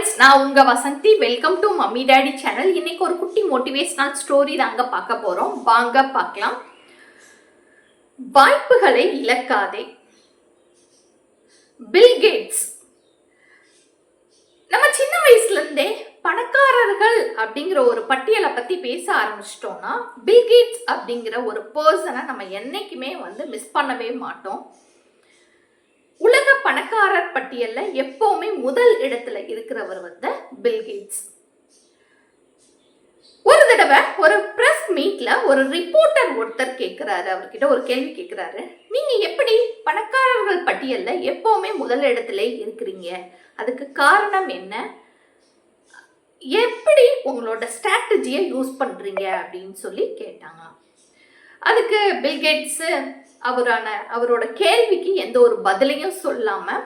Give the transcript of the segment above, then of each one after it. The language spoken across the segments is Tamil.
ஃப்ரெண்ட்ஸ் நான் உங்க Vasanthi. Welcome to mummy daddy channel இன்னைக்கு ஒரு குட்டி மோட்டிவேஷனல் ஸ்டோரி தாங்க பார்க்க போறோம். வாங்க பார்க்கலாம். வாய்ப்புகளை இழக்காதே. பில் கேட்ஸ் நம்ம சின்ன வயசுல இருந்தே பணக்காரர்கள் அப்படிங்கிற ஒரு பட்டியலை பற்றி பேச ஆரம்பிச்சிட்டோம்னா பில் கேட்ஸ் அப்படிங்கிற ஒரு பர்சனை நம்ம என்னைக்குமே வந்து மிஸ் பண்ணவே மாட்டோம். உலக பணக்காரர் பட்டியல்ல எப்பவுமே முதல் இடத்துல இருக்கிறவர் வந்து பில்கேட்ஸ் ஒரு தடவை ஒரு பிரஸ் மீட்ல ஒரு ரிப்போர்ட்டர் ஒருத்தர் கேட்கிறாரு அவர்கிட்ட ஒரு கேள்வி கேட்கிறாரு நீங்க எப்படி பணக்காரர்கள் பட்டியல்ல எப்பவுமே முதல் இடத்துல இருக்கிறீங்க? அதுக்கு காரணம் என்ன? எப்படி உங்களோட ஸ்ட்ராட்டஜியை யூஸ் பண்றீங்க? அப்படின்னு சொல்லி கேட்டாங்க. அதுக்கு பில்கேட்ஸு அவரான அவரோட கேள்விக்கு எந்த ஒரு பதிலையும் சொல்லாமல்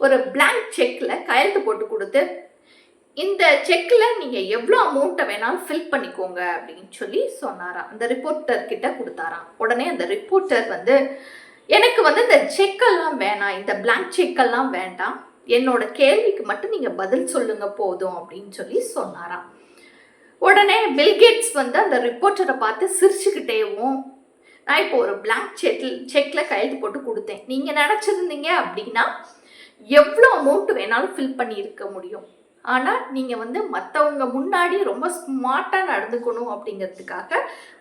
ஒரு பிளாங்க் செக்கில் கையெழுத்து போட்டு கொடுத்து இந்த செக்கில் நீங்கள் எவ்வளோ அமௌண்ட்டை வேணாலும் ஃபில் பண்ணிக்கோங்க அப்படின்னு சொல்லி சொன்னாராம். அந்த ரிப்போர்ட்டர் கிட்ட கொடுத்தாராம். உடனே அந்த ரிப்போர்ட்டர் வந்து எனக்கு வந்து இந்த செக்கெல்லாம் வேணாம் இந்த பிளாங்க் செக்கெல்லாம் வேண்டாம். என்னோட கேள்விக்கு மட்டும் நீங்கள் பதில் சொல்லுங்க போதும் அப்படின்னு சொல்லி சொன்னாராம். உடனே பில்கேட்ஸ் வந்து அந்த ரிப்போர்ட்டரை பார்த்து சிரிச்சுக்கிட்டேவும் நான் இப்போ ஒரு பிளாங்க் செட்டில் செக்கில் கையெழுத்து போட்டு கொடுத்தேன். நீங்கள் நினச்சிருந்தீங்க அப்படின்னா எவ்வளோ அமௌண்ட் வேணாலும் ஃபில் பண்ணியிருக்க முடியும். ஆனால் நீங்கள் வந்து மற்றவங்க முன்னாடி ரொம்ப ஸ்மார்ட்டாக நடந்துக்கணும் அப்படிங்கிறதுக்காக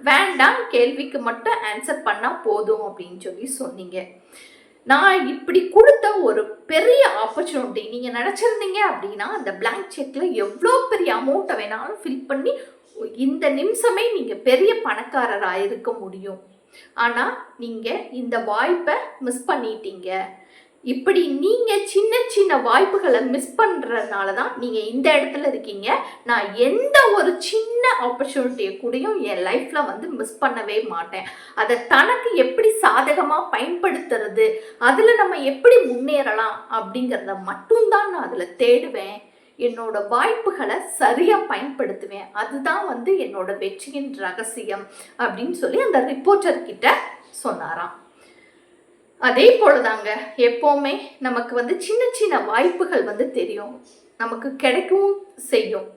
வேண்டாம் கேள்விக்கு மட்டும் ஆன்சர் பண்ணால் போதும் அப்படின்னு சொல்லி சொன்னீங்க. நான் இப்படி கொடுத்த ஒரு பெரிய ஆப்பர்ச்சுனிட்டி நீங்கள் நினச்சிருந்தீங்க அப்படின்னா அந்த பிளாங்க் செக்கில் எவ்வளோ பெரிய அமௌண்ட்டை வேணாலும் ஃபில் பண்ணி இந்த நிமிஷமே நீங்கள் பெரிய பணக்காரராக இருக்க முடியும். ஆனால் நீங்கள் இந்த வாய்ப்பை மிஸ் பண்ணிட்டீங்க. இப்படி நீங்கள் சின்ன சின்ன வாய்ப்புகளை மிஸ் பண்ணுறதுனால தான் நீங்கள் இந்த இடத்துல இருக்கீங்க. நான் எந்த ஒரு சின்ன ஆப்பர்ச்சுனிட்டியை கூடயும் என் லைஃப்பில் வந்து மிஸ் பண்ணவே மாட்டேன். அதை தனக்கு எப்படி சாதகமாக பயன்படுத்துறது? அதில் நம்ம எப்படி முன்னேறலாம்? அப்படிங்கிறத மட்டும்தான் நான் அதில் தேடுவேன். என்னோட வாய்ப்புகளை சரியாக பயன்படுத்துவேன். அதுதான் வந்து என்னோட வெற்றியின் ரகசியம் அப்படின்னு சொல்லி அந்த ரிப்போர்ட்டர் கிட்ட சொன்னாராம். அதே போலதாங்க எப்போவுமே நமக்கு வந்து சின்ன சின்ன வாய்ப்புகள் வந்து தெரியும். நமக்கு கிடைக்கவும் செய்யும்.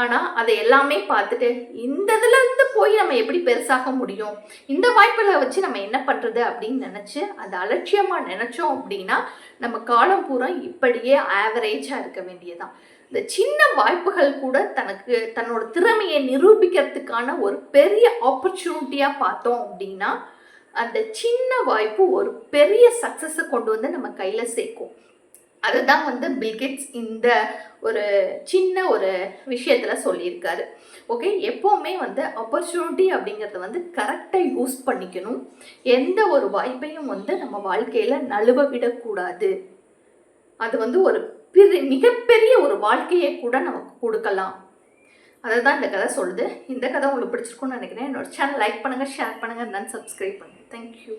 ஆனால் அதை எல்லாமே பார்த்துட்டு இந்த இதுலேருந்து போய் நம்ம எப்படி பெருசாக முடியும்? இந்த வாய்ப்புகளை வச்சு நம்ம என்ன பண்ணுறது அப்படின்னு நினச்சி அதை அலட்சியமாக நினச்சோம் அப்படின்னா நம்ம காலம் பூரா இப்படியே ஆவரேஜாக இருக்க வேண்டியதான் இந்த சின்ன வாய்ப்புகள் கூட தனக்கு தன்னோட திறமையை நிரூபிக்கிறதுக்கான ஒரு பெரிய ஆப்பர்ச்சுனிட்டியாக பார்த்தோம் அப்படின்னா அந்த சின்ன வாய்ப்பு ஒரு பெரிய சக்ஸஸை கொண்டு வந்து நம்ம கையில் சேர்க்கும். அதுதான் வந்து பில்கெட்ஸ் இந்த ஒரு சின்ன ஒரு விஷயத்தில் சொல்லியிருக்காரு. ஓகே எப்போவுமே வந்து ஆப்பர்ச்சுனிட்டி அப்படிங்கிறத வந்து கரெக்டாக யூஸ் பண்ணிக்கணும். எந்த ஒரு வாய்ப்பையும் வந்து நம்ம வாழ்க்கையில் நழுவ விடக்கூடாது. அது வந்து ஒரு பெரிய மிகப்பெரிய ஒரு வாழ்க்கையை கூட நமக்கு கொடுக்கலாம். அதை தான் இந்த கதை சொல்லுது. இந்த கதை உங்களுக்கு பிடிச்சிருக்கும்னு நினைக்கிறேன். என்னோட சேனல் லைக் பண்ணுங்கள் ஷேர் பண்ணுங்கள் தென் சப்ஸ்கிரைப் பண்ணுங்கள் தேங்க்யூ